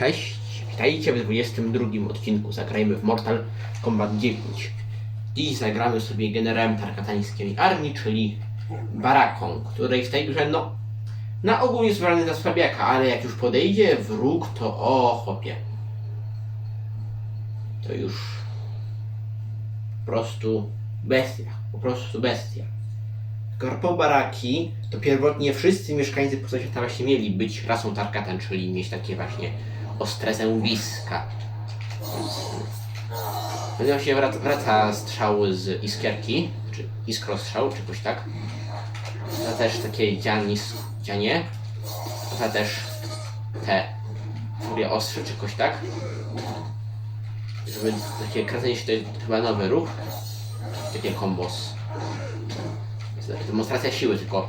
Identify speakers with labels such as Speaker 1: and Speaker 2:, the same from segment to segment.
Speaker 1: Cześć, witajcie w 22 odcinku Zagrajmy w Mortal Kombat 9. Dziś zagramy sobie generałem tarkatańskiej armii, czyli Baraką, której w tej grze, no, na ogół jest uważany za słabiaka, ale jak już podejdzie wróg, to o chłopie. To już po prostu bestia, po prostu bestia. Korpo Baraki to pierwotnie wszyscy mieszkańcy postaci świata właśnie mieli być rasą Tarkatan, czyli mieć takie właśnie ostre zębiska. Potem właśnie wraca, wraca strzał z iskierki, czy iskrostrzał, czy coś tak. To też takie dzianis, dzianie. To też te furie ostrze, czy coś tak. Żeby takie kręcenie się to jest chyba nowy ruch. Takie kombos. Demonstracja siły tylko.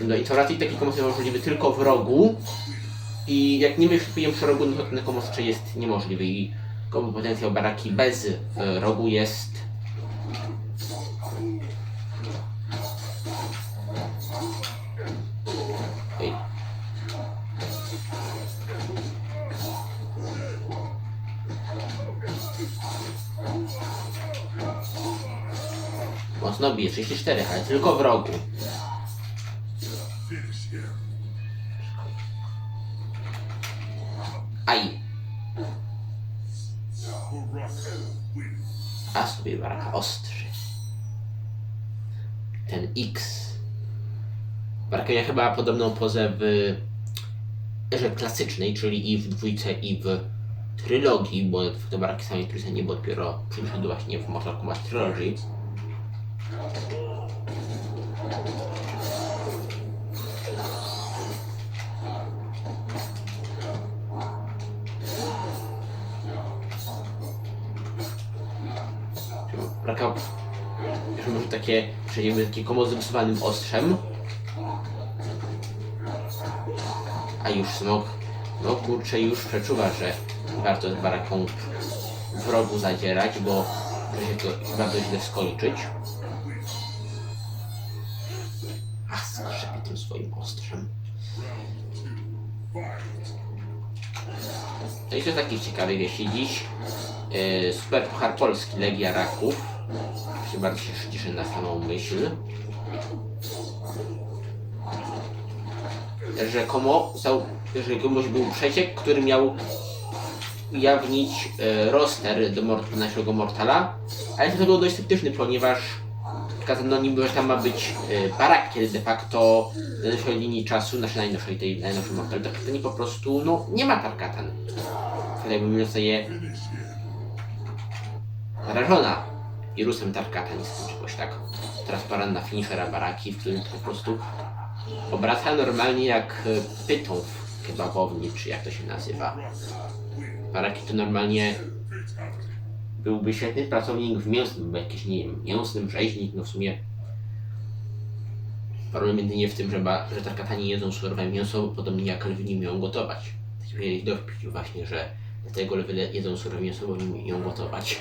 Speaker 1: No i to raczej taki komos jest możliwy tylko w rogu. I jak nie występuję przy rogu, no to ten komos jest niemożliwy. I kombo potencjał baraki bez e, rogu jest. Mocno bije, 34, ale tylko w rogu. Aj. A sobie baraka ostrzy. Ten X. Baraka miała chyba podobną pozę w erze klasycznej, czyli i w dwójce, i w trylogii, bo te baraki samej trójce nie było dopiero przyszedł właśnie w Mortal Kombat Trilogy. Przejdziemy takie komo z rysowanym ostrzem. A już smok, no kurczę, już przeczuwa, że warto z baraką w rogu zadzierać, bo może się to bardzo źle skończyć. A skrzepie tym swoim ostrzem. No i to jest taki ciekawy wieści dziś. Yy, Super Puchar Polski Legia Raków. Bardzo się cieszę na samą myśl. Rzekomo, zau- rzekomoś był przeciek, który miał ujawnić e, roster do naszego Mortala, ale to był dość sceptyczny, ponieważ wskazano niby, że tam ma być e, barak, kiedy de facto na naszej linii czasu, naszej najnowszej, tej najnowszej Mortal, to nie po prostu, no, nie ma Tarkatan. Wtedy jakby zostaje zarażona wirusem Tarkatańskim, czy czegoś tak. Pora na finishera baraki, w którym to po prostu obraca normalnie jak e, pytą w kebabowni, czy jak to się nazywa. Baraki to normalnie byłby świetny pracownik w mięsnym, bo jakiś, nie wiem, mięsnym rzeźnik, no w sumie problem jedynie w tym, że, ba, że Tarkatani jedzą surowe mięso, podobnie jak lwy nie umieją gotować. Tak mieli dowpić właśnie, że dlatego lwy jedzą surowe mięso, bo nie umieją gotować.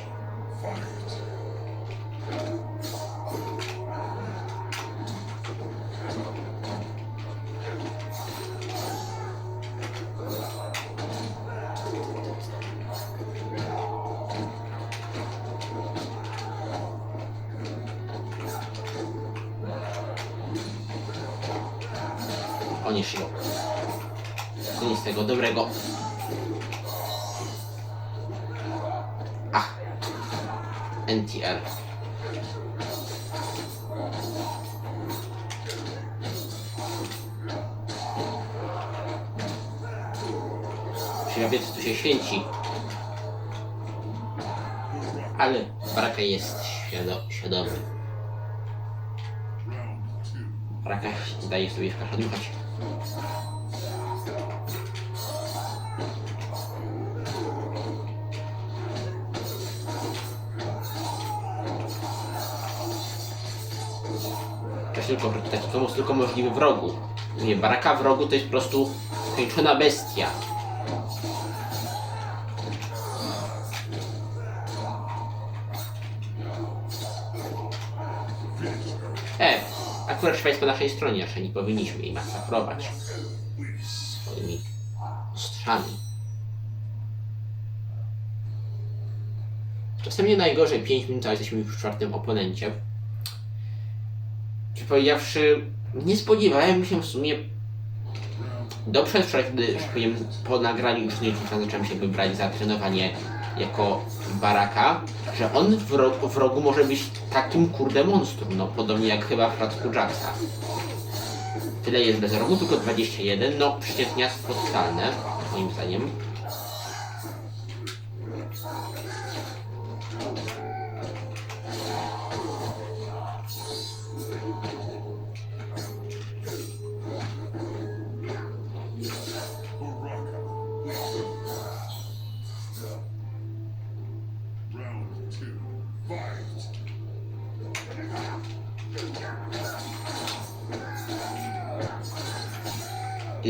Speaker 1: Oni szło. Koniec tego dobrego. Ach. NTR. Środowiec tu się święci. Ale Baraka jest świado świadomy. Baraka daje sobie szkaszadłuchać. To jest tylko taki komus tylko możliwy w rogu. Nie, baraka w rogu to jest po prostu skończona bestia. Naszej stronie, jeszcze nie powinniśmy jej masakrować swoimi ostrzami. Czasem nie najgorzej 5 minut, a jesteśmy już w czwartym oponencie. Czy powiedziawszy, nie spodziewałem się w sumie Dobrze wczoraj, kiedy powiem, po nagraniu już nie zacząłem się wybrać za trenowanie jako baraka, że on w, ro w rogu może być takim kurde monstrum, no podobnie jak chyba w przypadku Jacksa. Tyle jest bez rogu, tylko 21, no przeciętniactwo totalne, moim zdaniem.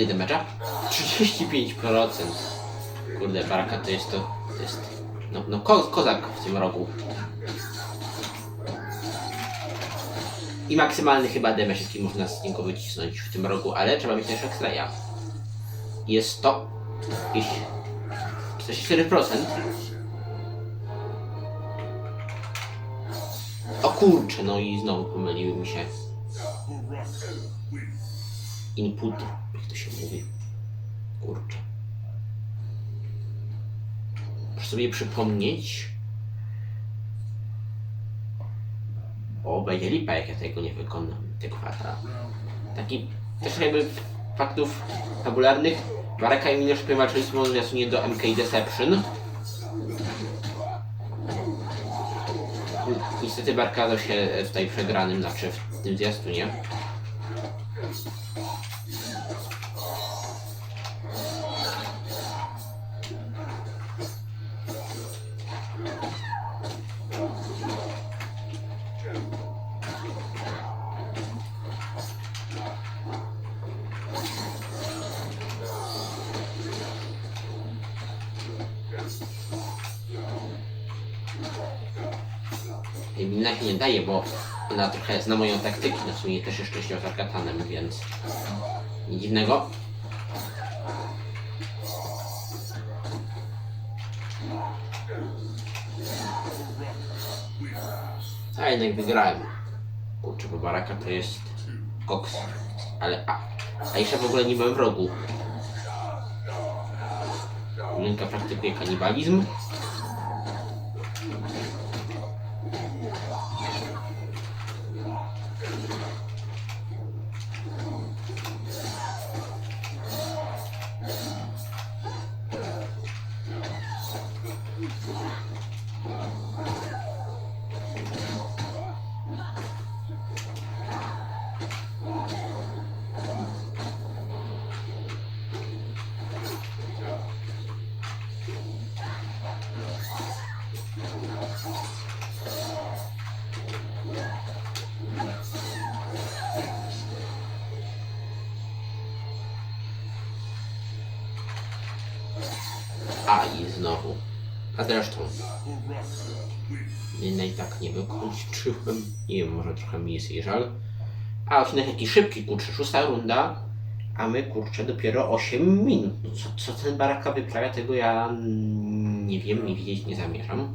Speaker 1: Ile damage'a? 35%. Kurde, baraka to jest to, to jest, no, no ko kozak w tym rogu. I maksymalny chyba damage, jaki można z niego wycisnąć w tym rogu, ale trzeba mieć też X-raya. Jest to jakieś 44%. O kurczę, no i znowu pomyliły mi się input, mówi. Kurczę. Muszę sobie przypomnieć. O, będzie lipa, jak ja tego nie wykonam, tego kwata. Taki też jakby faktów fabularnych. Baraka i Miniesz walczyli z zwiastunie do MK Deception. Niestety Barka okazał się tutaj przegranym, znaczy w tym zwiastunie. Mina się nie daje, bo ona trochę zna moją taktyki, na sumie też jeszcze się za katanem, więc nic dziwnego. A jednak wygrałem. Kurczę, bo baraka to jest koks. Ale a, a jeszcze w ogóle nie byłem w rogu. Linka praktykuje kanibalizm. A zresztą. Nie, no i tak nie wykończyłem. Nie wiem, może trochę mi jest jej żal. A odcinek taki szybki, kurczę, szósta runda. A my, kurczę, dopiero 8 minut. No co, co ten baraka wyprawia, tego ja nie wiem, nie widzieć nie zamierzam.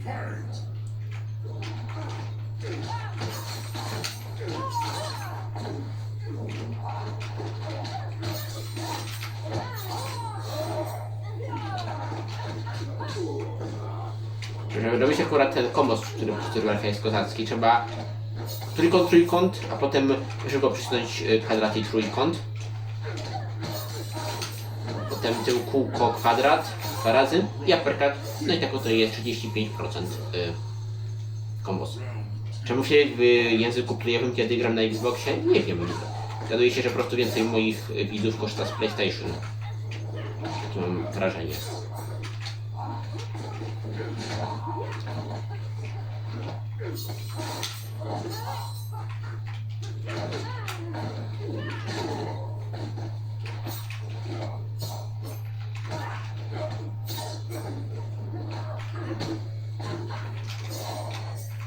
Speaker 1: Żeby robić akurat ten kombo, który, baraka jest kozacki, trzeba trójkąt, trójkąt, a potem szybko przysunąć y, kwadrat i trójkąt. Potem tył kółko kwadrat dwa razy i uppercut. No i tak oto jest 35% y, kombos. Czemu się w języku playowym, kiedy gram na Xboxie? Nie wiem. Zgaduje się, że po prostu więcej moich y, widzów korzysta z PlayStation. Takie mam wrażenie.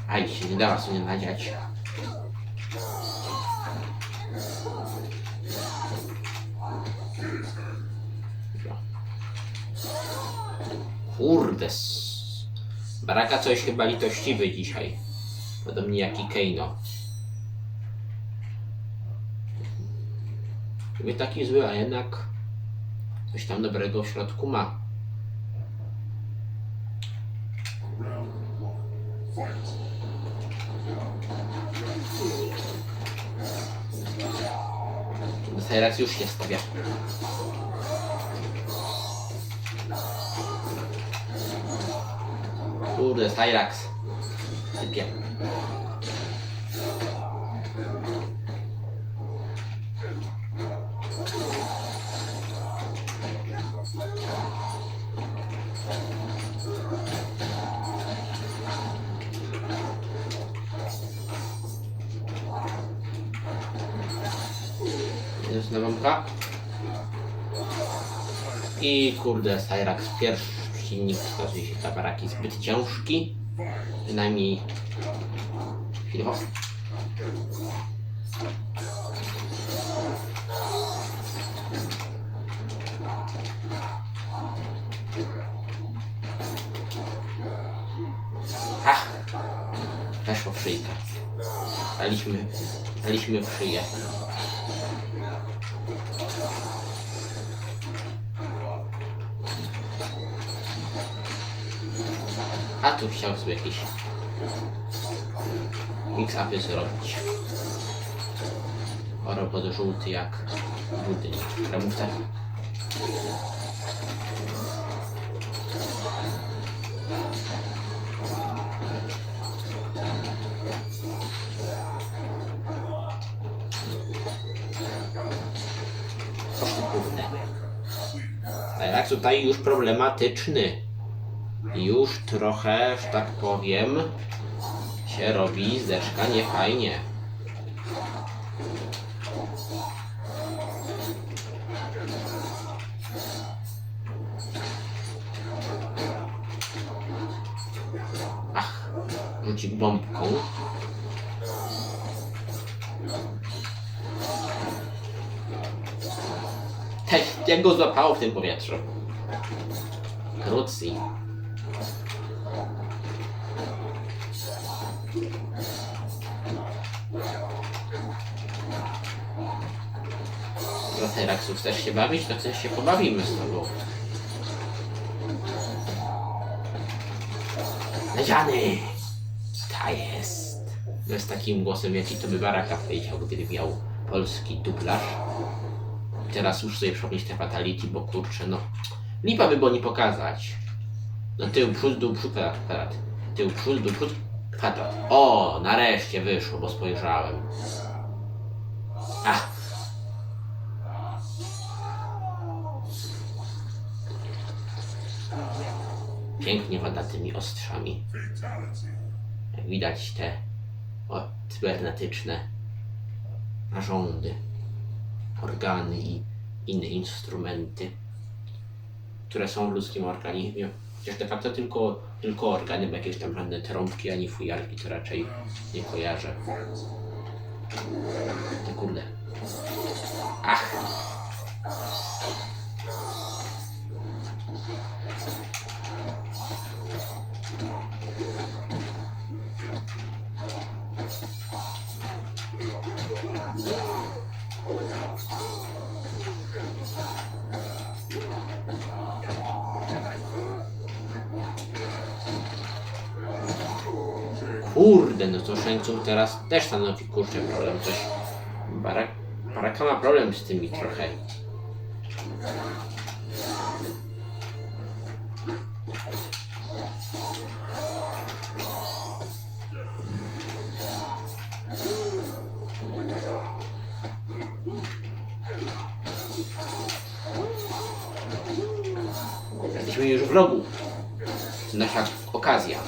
Speaker 1: 아이씨, 내가 쓰는 나지 아이씨. Urdes. Baraka coś chyba litościwy dzisiaj. Podobnie jak i Keino. Niby taki zły, a jednak coś tam dobrego w środku ma. Teraz już się stawia. Kurde, Cyrax. Sypie. Jest nowomka. I kurde, silnik okazuje się tabaraki zbyt ciężki. Przynajmniej chwilowo. Ha! Weszło w szyjkę. Daliśmy, daliśmy w szyję. A tu chciał sobie jakieś mix-upy zrobić. Oro pod żółty jak budyń. O kurde. A jak tutaj już problematyczny już trochę, że tak powiem, się robi zdeszka niefajnie. Ach, rzuci bombką. Te, jak go złapało w tym powietrzu. Krótsi. Do Teraksów chcesz się bawić, to chcesz się pobawimy z tobą. Leziany! Ta jest. No z takim głosem, jaki to by Baraka powiedział, gdyby miał polski dublaż. Teraz już sobie przypomnieć te fatality, bo kurczę, no... Lipa by było nie pokazać. No tył, przód, dół, przód, kwadrat. Tył, przód, dół, przód, kwadrat. O, nareszcie wyszło, bo spojrzałem. Ach, pięknie wada tymi ostrzami. Jak widać te o, cybernetyczne narządy, organy i inne instrumenty, które są w ludzkim organizmie. Chociaż de facto tylko, tylko organy, jakieś tam żadne trąbki ani fujarki to raczej nie kojarzę. Ty kurde. Ach! Kurde, no to Shang teraz też stanowi kurczę problem. Coś. Barak, Baraka ma problem z tymi trochę. Jesteśmy już w rogu. To nasza okazja.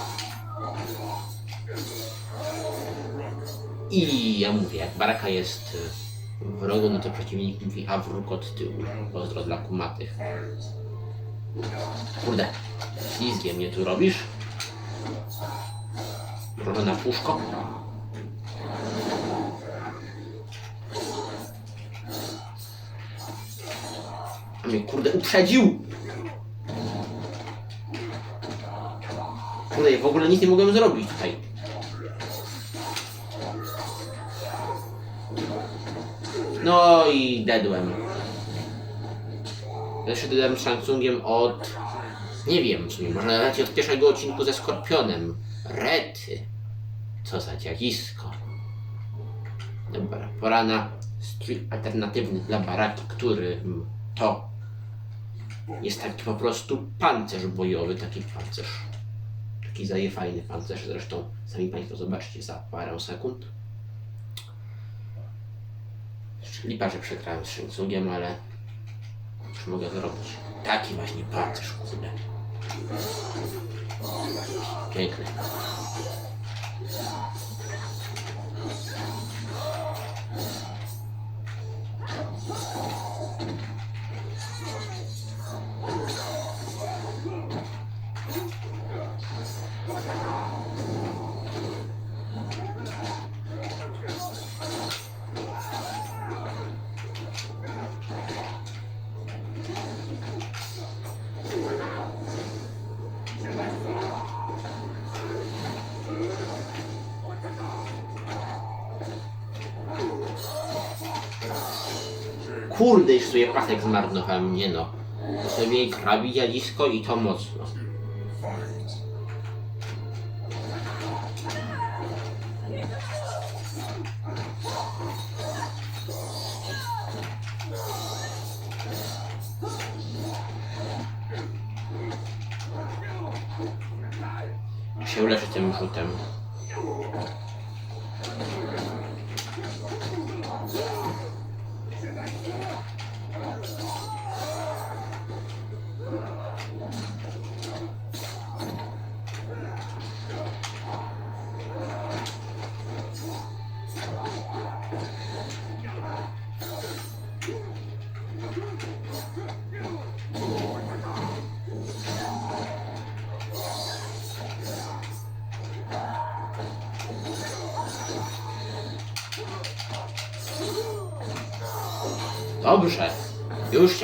Speaker 1: I ja mówię, jak baraka jest y, w rogu, no to przeciwnik mówi, a wróg od tyłu. Pozdro dla kumatych. Kurde, ślizgie mnie tu robisz? Trochę na puszko. A mnie kurde uprzedził! Kurde, ja w ogóle nic nie mogłem zrobić tutaj. No i dedłem. Zeszedłem z Samsungiem od... Nie wiem, sumie, może nawet od pierwszego odcinku ze Skorpionem. Rety. Co za dziadzisko. Dobra, pora na strój alternatywny dla baraki, który to jest taki po prostu pancerz bojowy, taki pancerz. Taki zajefajny pancerz, zresztą sami Państwo zobaczcie za parę sekund. Lipa, że przegrałem z Shinsugiem, ale już mogę zrobić. Taki właśnie pancerz, kurde. Piękny. Kurde, już sobie pasek zmarnowałem, nie no. To sobie krabi dziadzisko i to mocno. Się uleczy tym rzutem.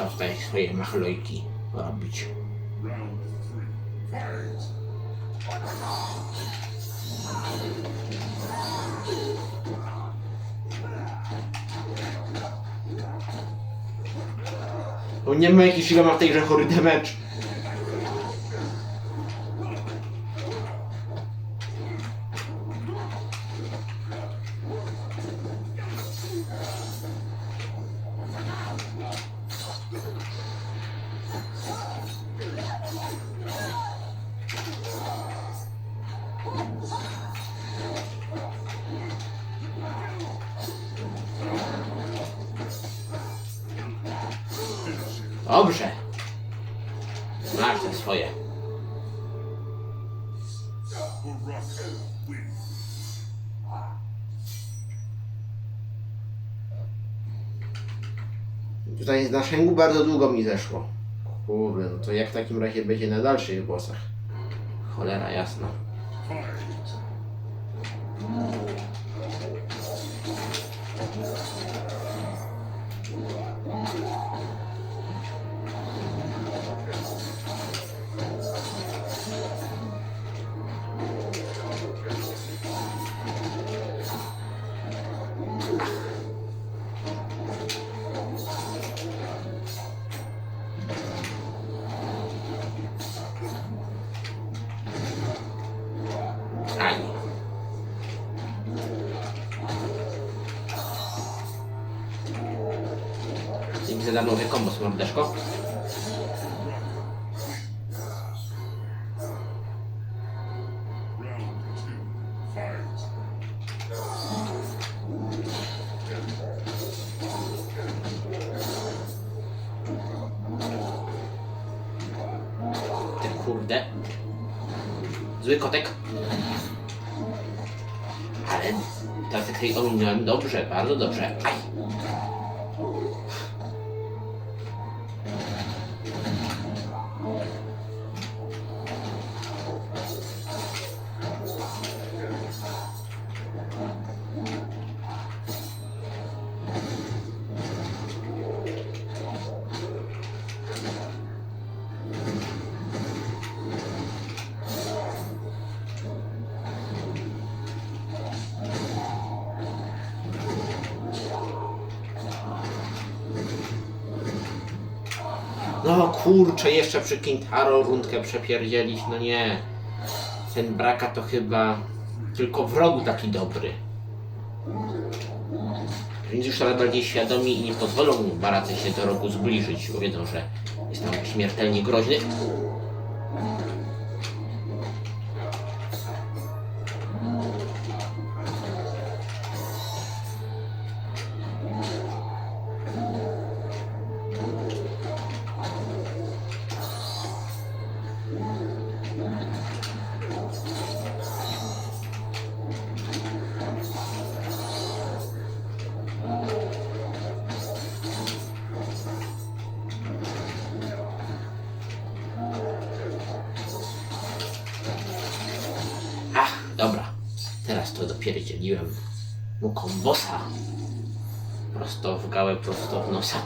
Speaker 1: Chciał tutaj swoje machlojki robić. Bo nie ma jakiś ma w tej grze chory damage. Swoje. Tutaj z naszęgu bardzo długo mi zeszło. Kurde, no to jak w takim razie będzie na dalszych bossach? Cholera jasna. Darmowy kombos, mordeczko. Ty kurde. Zły kotek. Tej ominąłem dobrze, bardzo dobrze. Aj. No kurczę, jeszcze przy Kintaro rundkę przepierdzielić, no nie. Ten Braka to chyba tylko w rogu taki dobry. Więc już coraz bardziej świadomi i nie pozwolą mu Barace się do rogu zbliżyć, bo wiedzą, że jest tam śmiertelnie groźny. Dopierdzieliłem mu kombosa. Prosto w gałę, prosto w nosa.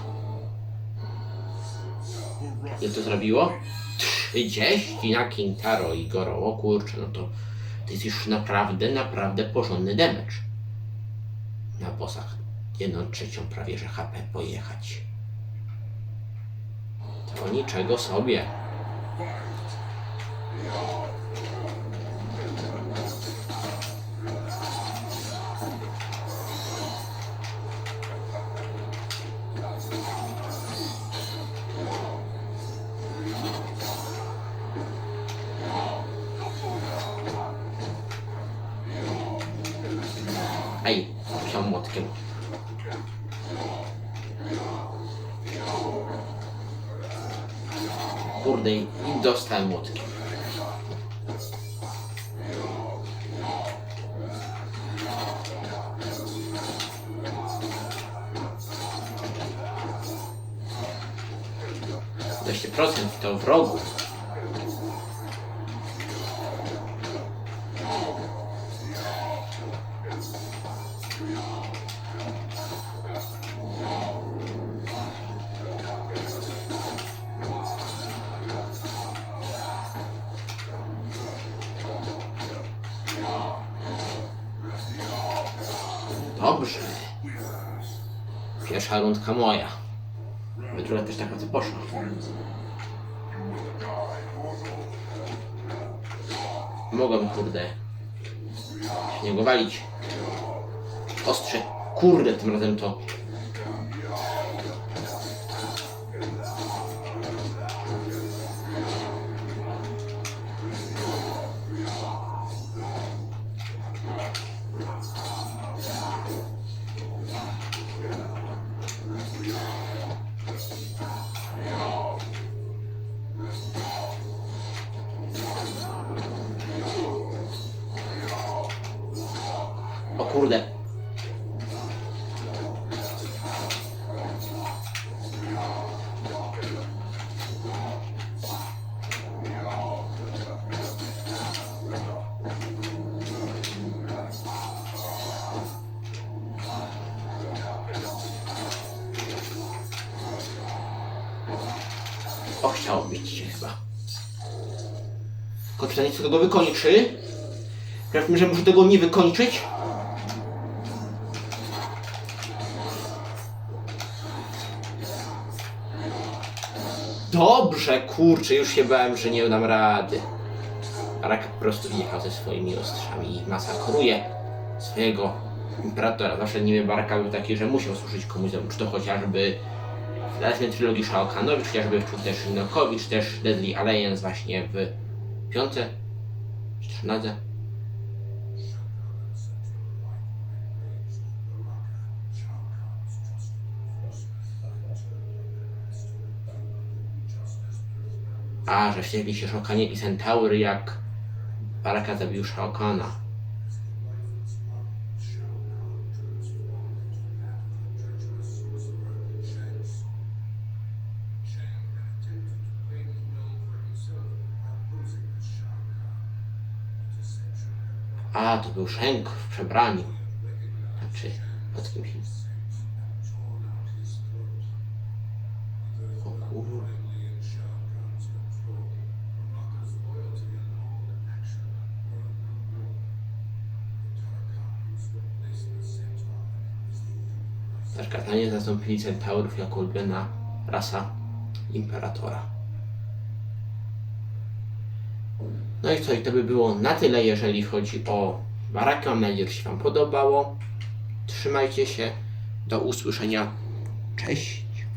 Speaker 1: Ile to zrobiło? 30 na Kintaro i Goro. O kurczę, no to to jest już naprawdę, naprawdę porządny damage. Na bossach jedną trzecią prawie, że HP pojechać. To niczego sobie. Dostałem młotkiem. Dwadzieścia procent to w Pierwsza rundka moja. Druga też tak bardzo poszła. Mogłem, kurde, się niego walić. Ostrze. Kurde, tym razem to. Kurde. O, chciało być się chyba. Tylko pytanie, tego że muszę tego nie wykończyć. Dobrze, kurczę, już się bałem, że nie dam rady. Arak po prostu wjechał ze swoimi ostrzami i masakruje swojego imperatora. Zawsze niby Baraka był taki, że musiał służyć komuś, czy to chociażby w dalszej trylogii Shao czy chociażby w też Inokowi, czy też Deadly Alliance właśnie w piąte, czy trzynadzie. A, że wściekli się Szokanie i Centaury, jak Baraka zabił Shao Kahna. A, to był Shenk w przebraniu. Znaczy, pod kimś. Zastąpili Centaurów jako ulubiona rasa Imperatora. No i co, i to by było na tyle, jeżeli chodzi o barakę. Mam nadzieję, że się Wam podobało. Trzymajcie się. Do usłyszenia. Cześć.